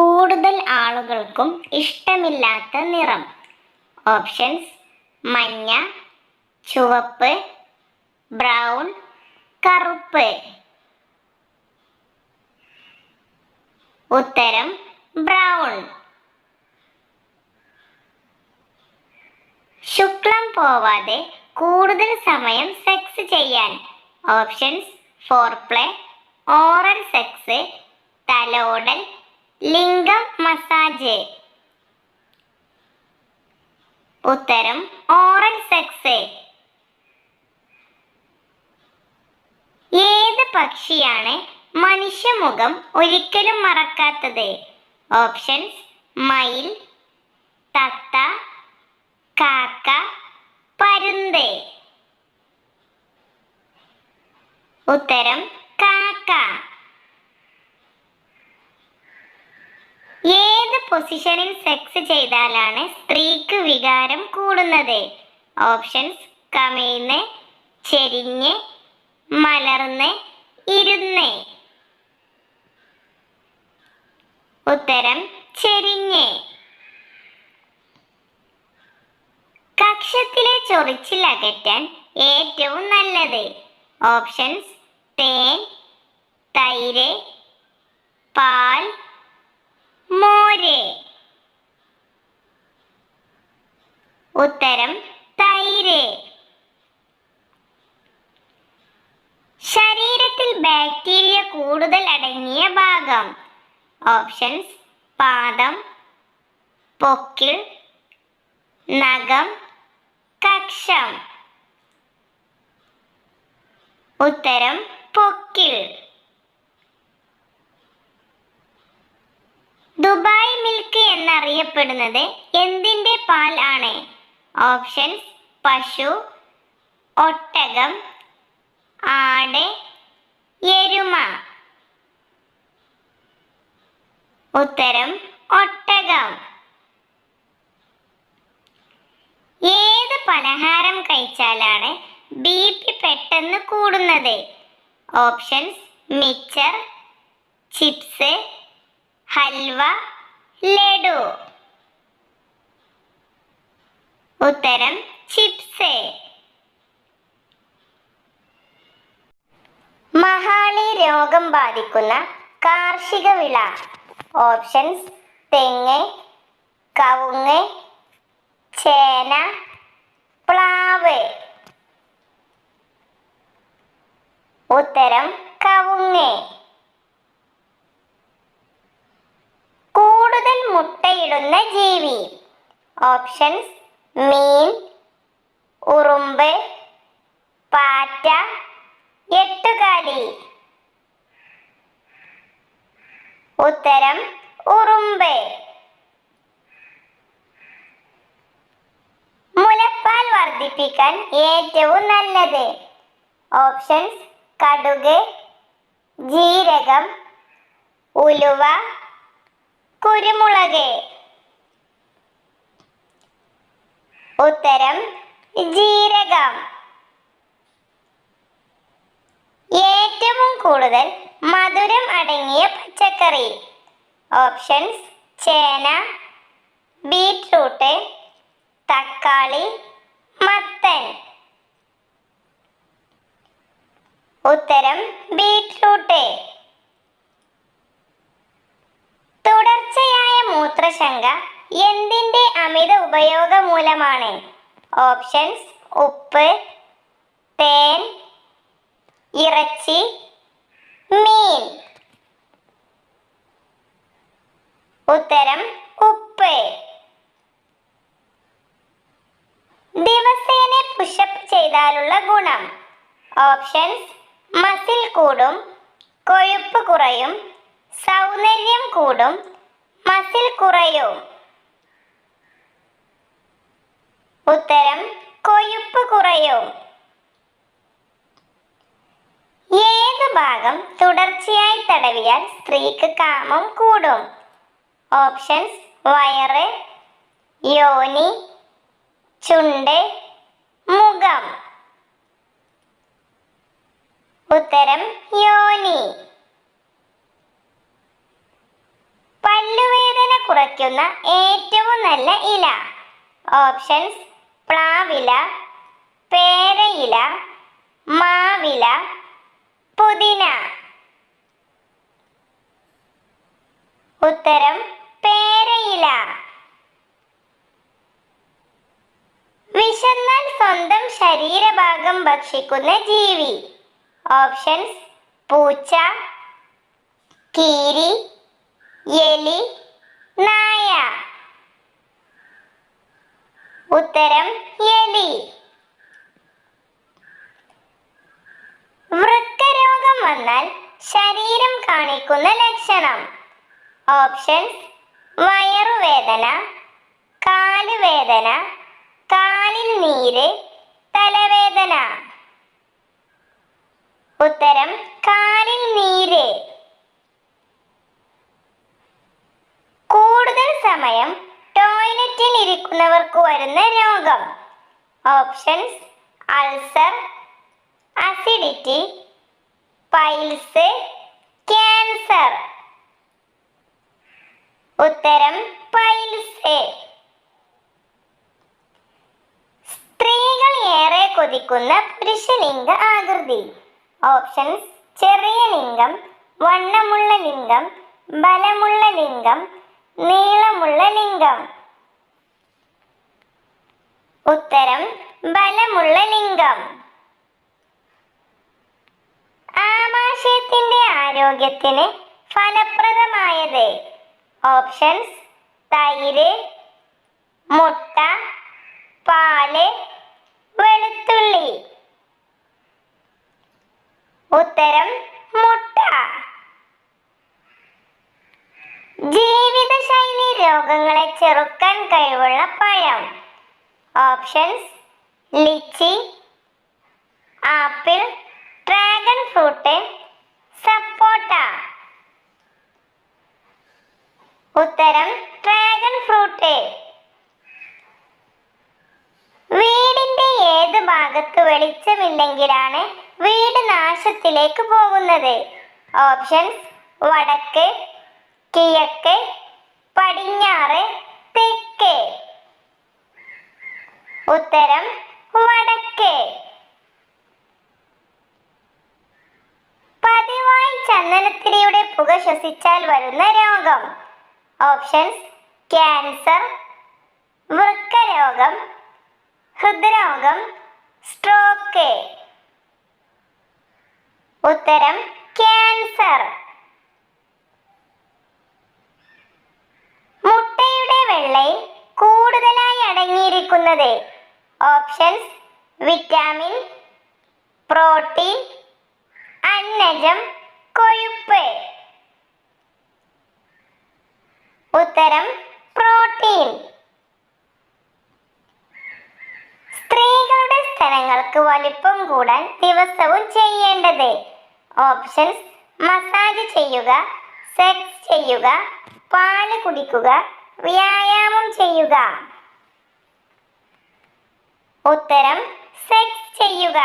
കൂടുതൽ ആളുകൾക്കും ഇഷ്ടമില്ലാത്ത നിറം. ഓപ്ഷൻസ് മഞ്ഞ ചുവപ്പ് ബ്രൗൺ കറുപ്പ്. ഉത്തരം ബ്രൗൺ. ശുക്ലം പോവാതെ കൂടുതൽ സമയം സെക്സ് ചെയ്യാൻ. ഓപ്ഷൻസ് ഫോർപ്ലേ ഓറൽ സെക്സ് തലോടൽ ലിംഗം മസാജ്. ഉത്തരം ഓറൽ സെക്സ്. ഏത് പക്ഷിയാണ് മനുഷ്യമുഖം ഒരിക്കലും മറക്കാത്തത്? ഓപ്ഷൻസ് മയിൽ തത്ത കാക്ക പരുന്ത്. ഉത്തരം കാക്ക ഏത് പൊസിഷനിൽ സെക്സ് ചെയ്താലാണ് സ്ത്രീക്ക് വികാരം കൂടുന്നത്. ഓപ്ഷൻസ് കമിഴ്ന്ന് ചെരിഞ്ഞ് മലർന്ന് ഇരുന്ന്. ഉത്തരം ചെരിഞ്ഞ്. കക്ഷത്തിലെ ചൊറിച്ചിൽ അകറ്റാൻ ഏറ്റവും നല്ലത്. ഓപ്ഷൻസ് തേൻ തൈര് പാൽ മോര്. ഉത്തരം തൈര്. ശരീരത്തിൽ ബാക്ടീരിയ കൂടുതൽ അടങ്ങിയ ഭാഗം. ഓപ്ഷൻസ് പാദം പൊക്കിൾ നഖം കക്ഷം. ഉത്തരം പൊക്കിൾ. ദുബായ് മിൽക്ക് എന്നറിയപ്പെടുന്നത് എന്തിന്റെ പാൽ ആണ്? ഓപ്ഷൻസ് പശു ഒട്ടകം ആട് എരുമ. ഉത്തരം ഒട്ടകം. ഏത് പലഹാരം കഴിച്ചാലാണ് ബി പി പെട്ടെന്ന് കൂടുന്നത്? ഓപ്ഷൻസ് മിച്ചർ ചിപ്സ് ഹൽവ ലഡു. ഉത്തരം ചിപ്സ്. മഹാളി രോഗം ബാധിക്കുന്ന കാർഷിക വിള. ഓപ്ഷൻസ് തെങ്ങ് കവുങ്ങ് ചേന പ്ലാവ്. ഉത്തരം കവുങ്ങ്. കൂടുതൽ മുട്ടയിടുന്ന ജീവി. ഓപ്ഷൻസ് മീൻ ഉറുമ്പ് പാറ്റ എട്ടുകാലി. ഉത്തരം ഉറുമ്പ്. മുലപ്പാൽ വർദ്ധിപ്പിക്കാൻ ഏറ്റവും നല്ലത്. ഓപ്ഷൻസ് കടുക് ജീരകം ഉലുവ കുരുമുളക്. ഉത്തരം ജീരകം. ഏറ്റവും കൂടുതൽ മധുരം അടങ്ങിയ പച്ചക്കറി. ഓപ്ഷൻസ് ചേന ബീറ്റ്റൂട്ട് തക്കാളി മത്തൻ. ഉത്തരം ബീറ്റ്റൂട്ട്. മൂത്രശങ്ക എന്തിന്റെ അമിത ഉപയോഗം മൂലമാണ്? ഓപ്ഷൻസ് ഉപ്പ് തേൻ ഇറച്ചി മീൻ. ഉത്തരം ഉപ്പ്. ദിവസേന പുഷപ്പ് ചെയ്താലുള്ള ഗുണം. ഓപ്ഷൻസ് മസിൽ കൂടും കൊഴുപ്പ് കുറയും സൗന്ദര്യം കൂടും മസിൽ കുറയും. ഉത്തരം കൊഴുപ്പ് കുറയും. ഏത് ഭാഗം തുടർച്ചയായി തടവിയാൽ സ്ത്രീക്ക് കാമം കൂടും? ഓപ്ഷൻസ് വയറ് യോനി ചുണ്ട് മുഖം. ഉത്തരം യോനി. കുറയ്ക്കുന്ന ഏറ്റവും നല്ല ഇല. ഓപ്ഷൻസ് പ്ലാവില പേരയില മാവില പുതിന. ഉത്തരം പേരയില. വിശന്നാൽ സ്വന്തം ശരീരഭാഗം ഭക്ഷിക്കുന്ന ജീവി. ഓപ്ഷൻസ് പൂച്ച കീരി എലി ഉത്തരം എലി. വൃക്കരോഗം വന്നാൽ ശരീരം കാണിക്കുന്ന ലക്ഷണം. ഓപ്ഷൻസ് വയറുവേദന കാലുവേദന കാലിൽ നീര് തലവേദന. ഉത്തരം കാലിൽ നീര്. കൂടുതൽ സമയം ടോയ്ലറ്റിൽ ഇരിക്കുന്നവർക്ക് വരുന്ന രോഗം. Options ulcer acidity piles cancer. ഉത്തരം പൈൽസ്. സ്ത്രീകൾ ഏറെ കൊതിക്കുന്ന പുരുഷലിംഗ ആകൃതി. ഓപ്ഷൻസ് ചെറിയ ലിംഗം വണ്ണമുള്ള ലിംഗം ബലമുള്ള ലിംഗം നീളമുള്ള ലിംഗം. ഉത്തരം ബലമുള്ള ലിംഗം. ആമാശയത്തിന്റെ ആരോഗ്യത്തിന് ഫലപ്രദമായത് ഓപ്ഷൻസ് തൈര് മുട്ട പാൽ വെളുത്തുള്ളി. ഉത്തരം മുട്ട. ജീവിതശൈലി രോഗങ്ങളെ ചെറുക്കാൻ കഴിവുള്ള പഴം. Options lychee apple dragon fruit sapota. ഉത്തരം ഡ്രാഗൺ ഫ്രൂട്ട്. വീടിന്റെ ഏത് ഭാഗത്ത് വെളിച്ചമില്ലെങ്കിലാണ് വീട് നാശത്തിലേക്ക് പോകുന്നത്? ഓപ്ഷൻസ് വടക്ക് കിഴക്ക് പടിഞ്ഞാറ് തെക്കേ. ഉത്തരം വടക്ക്. പതിവായി ചന്ദനത്തിരിയുടെ പുക ശ്വസിച്ചാൽ വരുന്ന രോഗം. ഓപ്ഷൻസ് ക്യാൻസർ വൃക്കരോഗം ഹൃദ്രോഗം സ്ട്രോക്ക്. ഉത്തരം ക്യാൻസർ. അടങ്ങിയിരിക്കുന്നത് ഓപ്ഷൻസ് വിറ്റാമിൻ പ്രോട്ടീൻ അന്നജം കൊഴുപ്പ്. ഉത്തരം പ്രോട്ടീൻ സ്ത്രീകളുടെ സ്ഥലങ്ങൾക്ക് വലിപ്പം കൂടാൻ ദിവസവും ചെയ്യേണ്ടത്. ഓപ്ഷൻസ് മസാജ് ചെയ്യുക സെക്സ് ചെയ്യുക പാൽ കുടിക്കുക വ്യായാമം ചെയ്യുക. ഉത്തരം സെക്സ് ചെയ്യുക.